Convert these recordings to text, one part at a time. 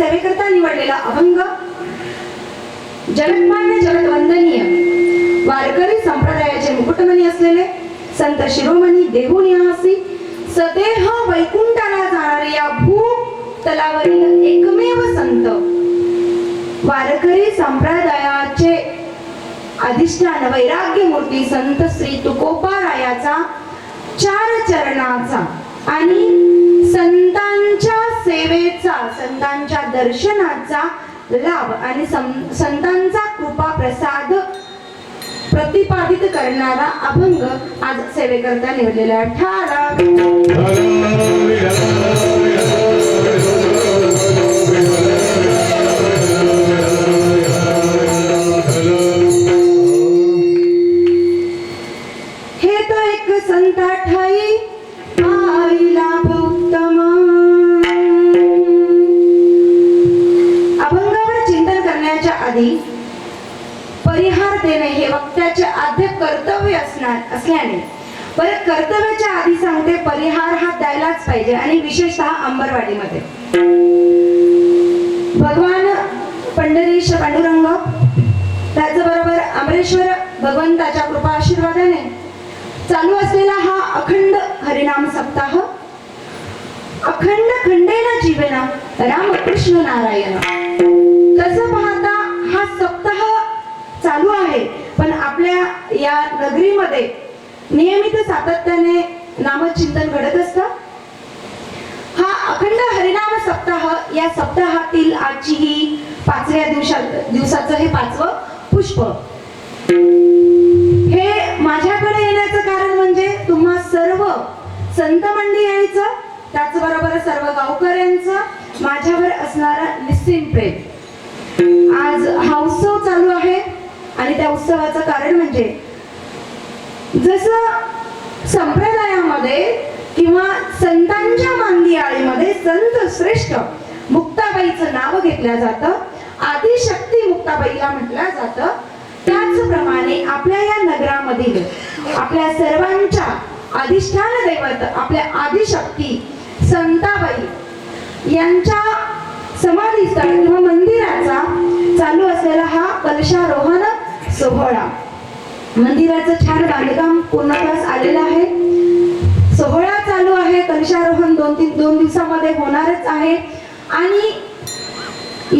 सेवेकरता निवडलेला अभंग जगन्मान्य जगतवंदनीय वारकरी संप्रदायाचे मुकुटमणी असलेले संत शिरोमणी देहुनिहासी सदेह वैकुंठाला जाणारे या भू तलावरील एकमेव संत वारकरी संप्रदायाचे अधिष्ठान वैराग्य मूर्ती संत श्री तुकोपारायाचा चार चरणाचा आणि संतांच्या सेवेचा संतांच्या दर्शनाचा लाभ आणि सं- संतांचा कृपा प्रसाद प्रतिपादित करणारा अभंग आज सेवेकरता निवडलेला ठारा हे आद्य कर्तव्य असणार असल्याने. परत कर्तव्याच्या आधी सांगते परिहार हा द्यायलाच पाहिजे आणि विशेषतः अंबरवाडीमध्ये. भगवान पंढरीश पांडुरंग त्याचबरोबर अमरेश्वर भगवंताच्या कृपा आशीर्वादाने. चालू असलेला हा अखंड हरिनाम सप्ताह अखंड खंडेन जीवेना रामकृष्ण नारायण. तसं पाहता हा सप्ताह चालू आहे. पण आपल्या या नगरीमध्ये नियमित सातत्याने नामचिंतन घडत असतं? हा अखंड हरिनाम सप्ताह या सप्ताहातील आजची ही पाचव्या दिवसा दिवसाचं हे पाचवं पुष्प. हे माझ्याकडे येण्याचं कारण म्हणजे तुम्हा सर्व संत मंडळीचं त्याचबरोबर सर्व गावकऱ्यांचं माझ्यावर असणारा निश्चित प्रेम. आज हा उत्सव चालू आहे. आणि त्या उत्सवाचं कारण म्हणजे जसं संप्रदायामध्ये किंवा संतांच्या मांदियाळीमध्ये संत श्रेष्ठ मुक्ताबाईचं नाव घेतलं जातं आदिशक्ती मुक्ताबाईला म्हटलं जातं त्याचप्रमाणे आपल्या या नगरामधील आपल्या सर्वांच्या अधिष्ठान दैवत आपल्या आदिशक्ती संताबाई यांच्या समाधीचा किंवा मंदिराचा चालू असलेला हा कलशारोहण सोहळा. मंदिराचं छान बांधकाम पूर्णत्वास आलेलं आहे. सोहळा चालू आहे. कलशारोहण दोन तीन दोन दिवसामध्ये होणारच आहे. आणि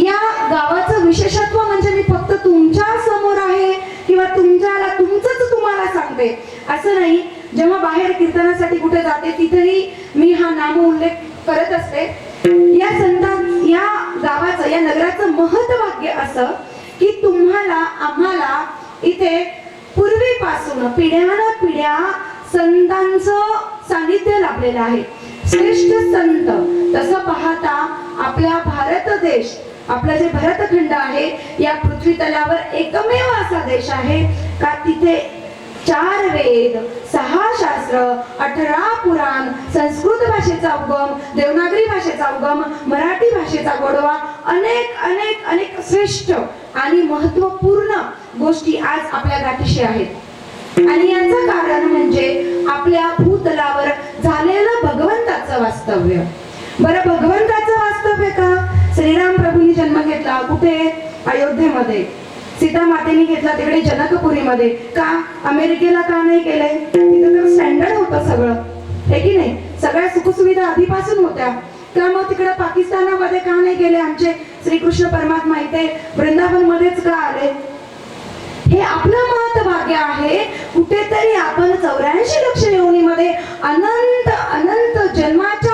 या गावाचं विशेषत्व म्हणजे मी फक्त तुमच्यासमोर आहे किंवा तुमच्याला तुमचंच तुम्हाला सांगते. असं नाही. जेव्हा बाहेर कीर्तनासाठी कुठे जाते तिथेही मी हा नाम उल्लेख करत असते. या संतां या गावाचं या नगराचं महत्वाक्य असं की तुम्हाला आम्हाला इथे पूर्वीपासून पिढ्यान पिढ्या संतांचं सानिध्य लाभलेलं आहे. श्रेष्ठ संत तसं पाहता आपला भारत देश आपला जे भरतखंड आहे या पृथ्वी तलावर एकमेव असा देश आहे का तिथे चार वेद सहा शास्त्र अठरा पुराण संस्कृत भाषेचा उगम देवनागरी भाषेचा उगम मराठी भाषेचा गोडवा अनेक अनेक अनेक श्रेष्ठ आणि महत्त्वपूर्ण गोष्टी आज आपल्या गाठीशी आहेत. आणि याचं कारण म्हणजे आपल्या भूतलावर झालेलं भगवंताचं वास्तव्य. बरं भगवंताचं वास्तव्य का? श्रीराम प्रभूंनी जन्म घेतला कुठे? अयोध्येमध्ये. सीता मातेने घेतला तिकडे जनकपुरीमध्ये. का? अमेरिकेला का नाही केलंय तिथं तर स्टँडर्ड होतं सगळं. हे की नाही? सगळ्या सुखसुविधा आधीपासून होत्या. का मग तिकडे पाकिस्तानामध्ये का नाही गेले आमचे? श्रीकृष्ण परमात्मा इथे वृंदावन मध्येच का आले? हे आपलं महत्भाग्य आहे. कुठेतरी आपण चौऱ्याऐंशी लक्ष योनीमध्ये अनंत अनंत जन्माच्या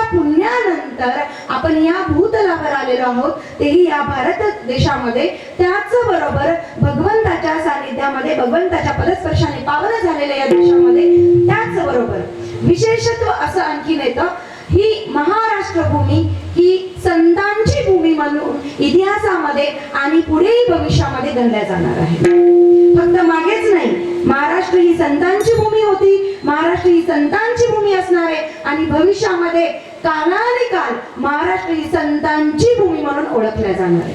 पुण्यानंतर आपण या भूतलावर आलेलो आहोत तेही या भारत देशामध्ये. त्याच बरोबर भगवंताच्या सानिध्यामध्ये भगवंताच्या पदस्पर्शाने पावन झालेल्या या देशामध्ये त्याच बरोबर. विशेषत्व असं आणखीन येतं ही महाराष्ट्र भूमी ही संतांची भूमी म्हणून इतिहासामध्ये आणि पुढेही भविष्यामध्ये गणल्या जाणार आहे. फक्त मागेच नाही महाराष्ट्र ही संतांची भूमी होती. महाराष्ट्र ही संतांची भूमी असणार आहे. आणि भविष्यामध्ये कालाने काल महाराष्ट्र ही संतांची भूमी म्हणून ओळखल्या जाणार आहे.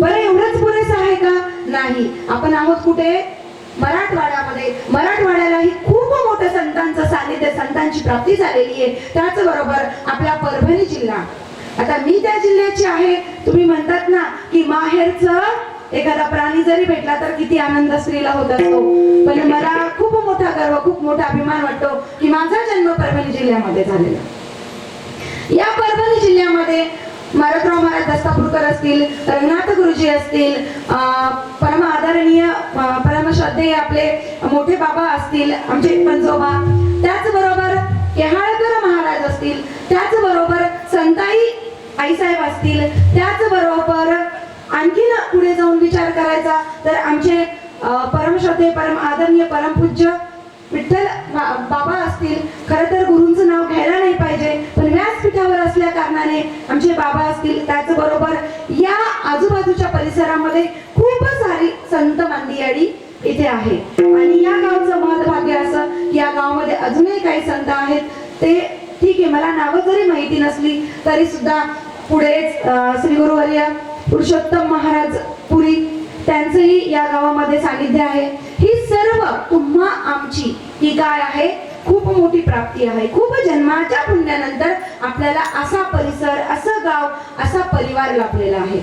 बरं एवढंच पुरेसं आहे का? नाही. आपण आहोत कुठे? मराठवाड्यामध्ये. मराठवाड्यालाही खूप मोठं संतांचं सानिध्य संतांची प्राप्ती झालेली आहे. त्याचबरोबर आपला परभणी जिल्हा. आता मी त्या जिल्ह्याची आहे. तुम्ही म्हणतात ना की माहेरचं एखादा प्राणी जरी भेटला तर किती आनंद स्त्रीला होत असतो. पण मला खूप मोठा गर्व खूप मोठा अभिमान वाटतो की माझा जन्म परभणी जिल्ह्यामध्ये झालेला. या परभणी जिल्ह्यामध्ये मारुतराव महाराज दस्तापूरकर असतील रंगनाथ गुरुजी असतील परम आदरणीय अं, परम श्रद्धेय आपले मोठे बाबा असतील आमचे पंजोबा त्याचबरोबर केहाळकर महाराज असतील त्याचबरोबर संताई आईसाहेब असतील त्याचबरोबर आणखीन पुढे जाऊन विचार करायचा. तर आमचे परमश्रद्धे परम आदरणीय परमपूज्य विठ्ठल बाबा असतील. खरं तर गुरूंचं नाव घ्यायला नाही पाहिजे पण व्यासपीठावर असल्या कारणाने आमचे बाबा असतील. त्याचबरोबर या आजूबाजूच्या परिसरामध्ये खूप सारी संत मांदियाडी इथे आहे. आणि या गावचं महत्भाग्य असं की या गावामध्ये अजूनही काही संत आहेत. ते ठीक आहे मला नावं जरी माहिती नसली तरी सुद्धा पुढेच श्री गुरुवर्य पुरुषोत्तम महाराज पुरी त्यांचंही या गावामध्ये सानिध्य आहे. ही सर्व तुम्हा आमची ही काय आहे? खूप मोठी प्राप्ती आहे. खूप जन्माच्या पुण्यानंतर आपल्याला असा परिसर असं गाव असा परिवार लाभलेला आहे.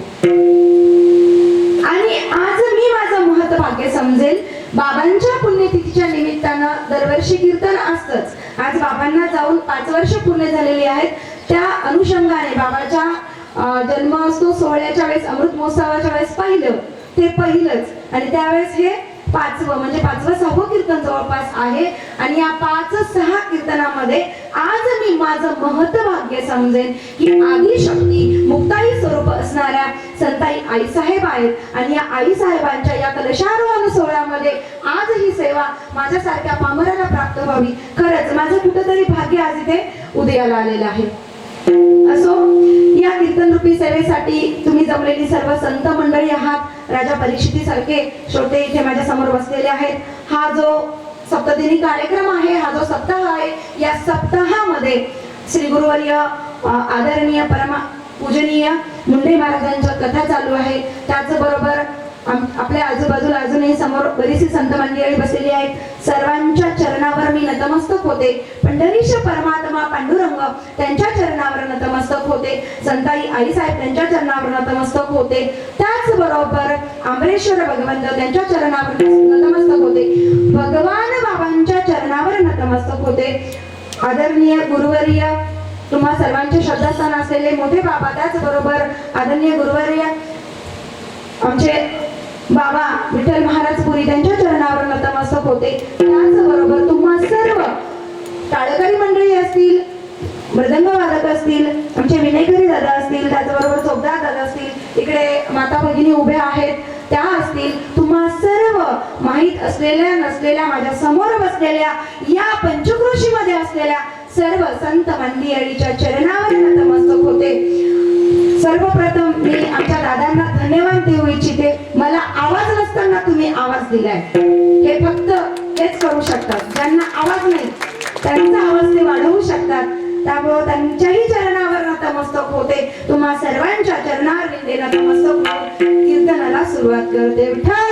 आणि आज मी माझं महत्त्व भाग्य समजेल. बाबांच्या पुण्यतिथीच्या निमित्तानं दरवर्षी कीर्तन असतच. आज बाबांना जाऊन पाच वर्ष पूर्ण झालेली आहेत. त्या अनुषंगाने बाबाच्या जन्म असतो सोहळ्याच्या वेळेस अमृत महोत्सवाच्या वेळेस पाहिलं. ते पहिलंच. आणि त्यावेळेस हे पाचवं म्हणजे पाचवं सहावं कीर्तन जवळपास आहे. आणि या पाच सहा कीर्तनामध्ये आज मी माझं महत्भाग्य समजेन की आदिशक्ती मुक्ताई स्वरूप असणाऱ्या संताई आईसाहेब आहेत. आणि या आईसाहेबांच्या या कलशारोहण सोहळ्यामध्ये आज ही सेवा माझ्यासारख्या पामराला प्राप्त व्हावी. खरंच माझं कुठंतरी भाग्य आज इथे उदयाला आलेलं आहे. असो या कीर्तन रूपी सेवेसाठी तुम्ही जमलेली सर्व संत मंडळी आहात. राजा परीक्षिती सारखे श्रोते इथे माझ्यासमोर बसलेले आहेत. हा जो सप्तदिनी कार्यक्रम आहे हा जो सप्ताह आहे या सप्ताहामध्ये श्री गुरुवर्य आदरणीय परमा पूजनीय मुंडे महाराजांच्या कथा चालू आहे. त्याचबरोबर आपल्या आजूबाजूला अजूनही समोर बरीचशी संत मंडळी बसलेली आहेत. सर्वांच्या चरणावर मी नतमस्तक होते. पंढरीश परमात्मा पांडुरंग त्यांच्या चरणावर नतमस्तक होते. संताई आईसाहेब त्यांच्या चरणावर नतमस्तक होते. त्याचबरोबर आंबरेश्वर भगवंत त्यांच्या चरणावर नतमस्तक होते. भगवान बाबांच्या चरणावर नतमस्तक होते. आदरणीय गुरुवर्य तुम्हा सर्वांचे श्रद्धास्थान असलेले मोठे बाबा त्याचबरोबर आदरणीय गुरुवर्य आमचे बाबा विठ्ठल महाराज पुरी त्यांच्या चरणावर नतमस्तक होते. त्याचबरोबर तुम्हा सर्व टाळकरी मंडळी असतील मृदंग वादक असतील आमचे विनयकरी दादा असतील त्याचबरोबर चोपदार दादा असतील इकडे माता भगिनी उभ्या आहेत त्या असतील तुम्हा सर्व माहीत असलेल्या नसलेल्या माझ्यासमोर बसलेल्या या पंचकृषीमध्ये असलेल्या सर्व संत मंदिराच्या चरणावर नतमस्तक होते. सर्वप्रथम मी आमच्या दादांना धन्यवाद देऊ इच्छिते. मला आवाज नसताना तुम्ही आवाज दिलाय. हे फक्त तेच करू शकतात. ज्यांना आवाज नाही त्यांचा आवाज ते वाढवू शकतात. त्यामुळे त्यांच्याही चरणावर नतमस्तक होते. तुम्हा सर्वांच्या चरणावर विंदे नतमस्तक कीर्तनाला सुरुवात करते. विठ्ठल!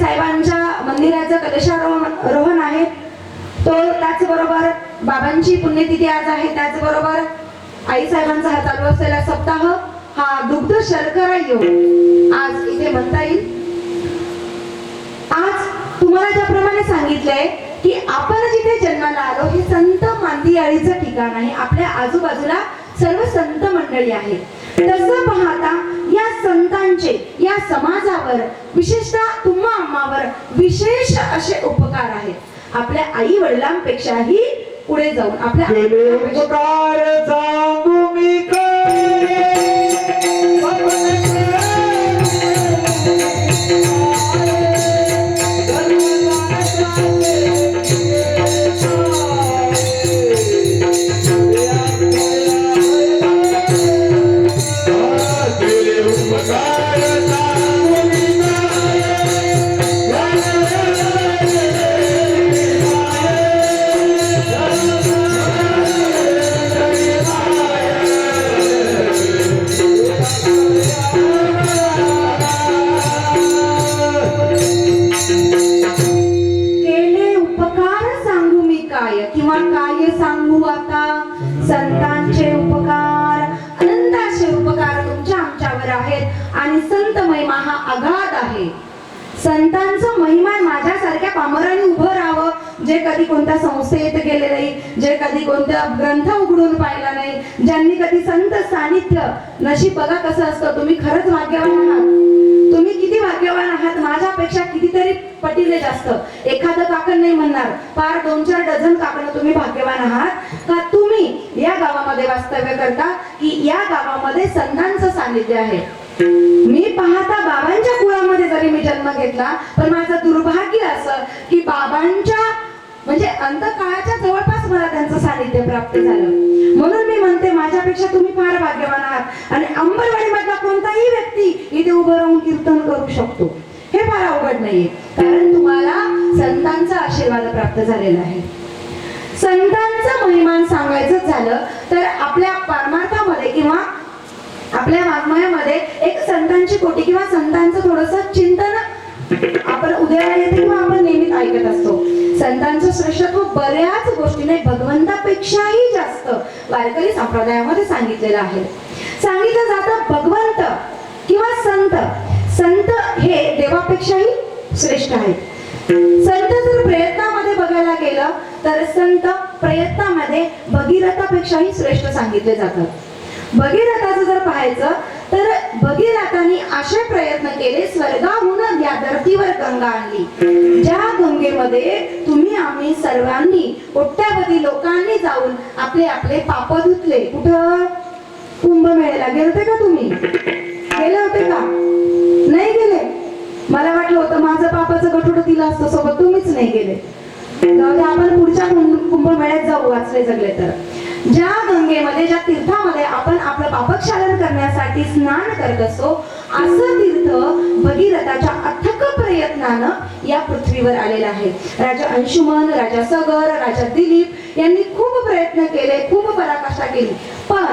साहेबांच्या मंदिराचं कलशारोहण आहे. तो त्याचबरोबर बाबांची पुण्यतिथी आज आहे. त्याचबरोबर आई साहेबांचा हा चालू असलेला सप्ताह हा दुग्ध शर्करा योग आज इथे म्हणता येईल. आज तुम्हाला ज्याप्रमाणे सांगितलंय की आपण जिथे जन्माला आलो हे संत मांदियाळीचं ठिकाण आहे. आपल्या आजूबाजूला सर्व संत मंडळी आहेत. तसं पाहता या संतांचे या समाजावर विशेषतः तुम्हा आम्हावर विशेष असे उपकार आहेत. आपल्या आई वडिलांपेक्षाही पुढे जाऊन आपल्या उपकार सांगू मी कधी कोणत्या संस्थेत गेले नाही जे कधी कोणत्या ग्रंथ उघडून पाहिला नाही ज्यांनी कधी संत सानिध्य नशीब बघा कसं असतं तुम्ही खरंच भाग्यवान आहात. तुम्ही किती भाग्यवान आहात माझ्यापेक्षा कितीतरी पटीने जास्त. एखादं काकण नाही म्हणणार पार दोन चार डझन काकण तुम्ही भाग्यवान आहात. का तुम्ही या गावामध्ये वास्तव्य करता की या गावामध्ये संतांचं सानिध्य आहे? मी पाहता बाबांच्या कुळामध्ये जरी मी जन्म घेतला पण माझं दुर्भाग्य असं की बाबांच्या म्हणजे अंतकाळाच्या जवळपास मला त्यांचं सानिध्य प्राप्त झालं. म्हणून मी म्हणते माझ्यापेक्षा तुम्ही फार भाग्यवान आहात. आणि अंबरवाडी मधला कोणताही व्यक्ती इथे उभं राहून कीर्तन करू शकतो. हे फार अवघड नाहीये. कारण तुम्हाला संतांचा आशीर्वाद प्राप्त झालेला आहे. संतांचं महिमान सांगायचं झालं तर आपल्या परमार्थामध्ये किंवा आपल्या वाङ्मयामध्ये एक संतांची कोटी किंवा संतांचं थोडस चिंतन आपण उदयाला येते किंवा आपण नेहमीच ऐकत असतो. संतांचं श्रेष्ठत्व बऱ्याच गोष्टीने भगवंतापेक्षाही जास्त वारकरी संप्रदायामध्ये सांगितलेलं आहे. सांगितलं जातं भगवंत किंवा संत. संत हे देवापेक्षाही श्रेष्ठ आहेत. संत जर प्रयत्नामध्ये बघायला गेलं तर संत प्रयत्नामध्ये भगीरथापेक्षाही श्रेष्ठ सांगितले जातात. भगीरथाचं जर पाहायचं तर भगीरथाने असे प्रयत्न केले स्वर्गाहून या धरतीवर गंगा आणली. ज्या गंगेमध्ये तुम्ही आम्ही सर्वांनी कोट्यावधी लोकांनी जाऊन आपले आपले पाप धुतले. कुठं? कुंभमेळ्याला. गेले होते का तुम्ही? गेले होते का? नाही गेले? मला वाटलं होतं माझं पापाचं गठोडं दिलं असतं सोबत तुम्हीच नाही गेले. जाऊ आपण पुढच्या कुंभ- कुंभमेळ्यात जाऊ वाचले जगले तर. ज्या गंगेमध्ये ज्या तीर्थामध्ये आपण आपलं पापक्षालन करण्यासाठी स्नान करत असतो असं तीर्थ भगीरथाच्या अथक प्रयत्नानं या पृथ्वीवर आलेलं आहे. राजा अंशुमन राजा सगर राजा दिलीप यांनी खूप प्रयत्न केले खूप पराकाष्ठा केली. पण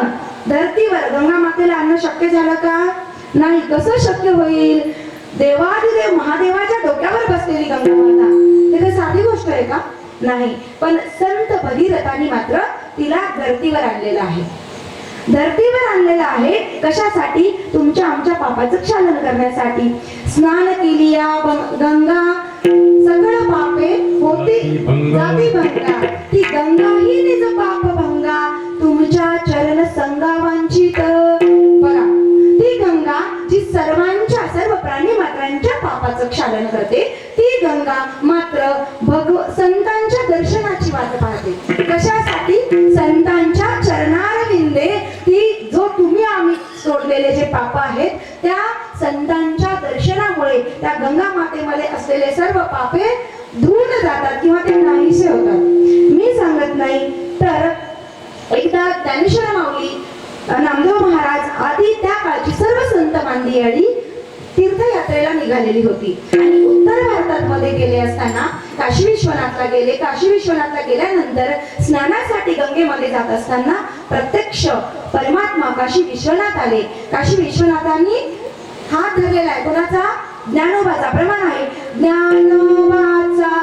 धरतीवर गंगा मातेला आणणं शक्य झालं का? नाही कसं शक्य होईल? देवादिदेव महादेवाच्या डोक्यावर बसलेली गंगा माता ते काही साधी गोष्ट आहे का? नाही. पण संत भगीरथानी मात्र तिला धरतीवर आणलेलं आहे. धरतीवर आणलेलं आहे कशासाठी? तुमच्या आमच्या पापाचं क्षालन करण्यासाठी. स्नान केली या गंगा. सगळं पापे होती. जाती भंगा. ती गंगा असलेले सर्व पापे धुवून जातात किंवा ते नाहीसे होतात. मी सांगत नाही तर एकदा ज्ञानेश्वर माऊली नामदेव महाराज आधी त्या काळची सर्व संत मांदियाळी तीर्थयात्रेला निघालेली होती. आणि उत्तर भारतात मध्ये गेले असताना काशी विश्वनाथला गेले. काशी विश्वनाथला गेल्यानंतर स्नानासाठी गंगेमध्ये जात असताना प्रत्यक्ष परमात्मा काशी विश्वनाथ आले. काशी विश्वनाथांनी हात धरलेला आहे. कोणाचा? ज्ञानोबाचा प्रमाण आहे. ज्ञानोबाचा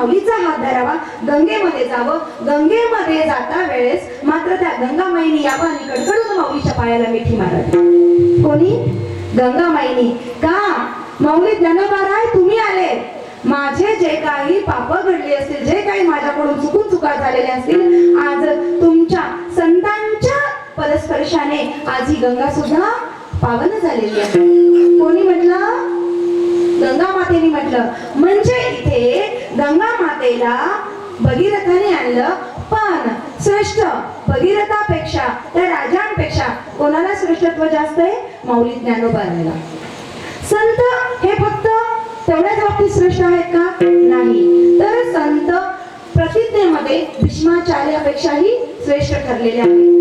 माऊलीचा हात धरावा गंगेमध्ये जावं. गंगेमध्ये जाता वेळेस मात्र त्या गंगामाईनी या पाणी कडकडून माऊलीच्या पायाला मिठी मारत कोणी? गंगामाईनी. का? माऊली ज्ञानोबाराय तुम्ही आले. माझे जे काही पाप घडले असतील जे काही माझ्याकडून चुकून चुका झालेले असतील आज तुमच्या संतांच्या परस्पर्शाने आज ही गंगा सुद्धा पावन झालेली आहे. कोणी म्हटलं? गंगा मातेने म्हटलं म्हणजे इथे गंगा मातेला भगीरथाने आणलं. पण श्रेष्ठ भगीरथापेक्षा त्या राजांपेक्षा कोणाला श्रेष्ठत्व जास्त आहे? माऊली ज्ञानोबाला संत हे फक्त तेवढ्याच बाबतीत श्रेष्ठ आहेत का? नाही. तर संत प्रतिज्ञेमध्ये भीष्माचार्यापेक्षाही श्रेष्ठ ठरलेले आहेत.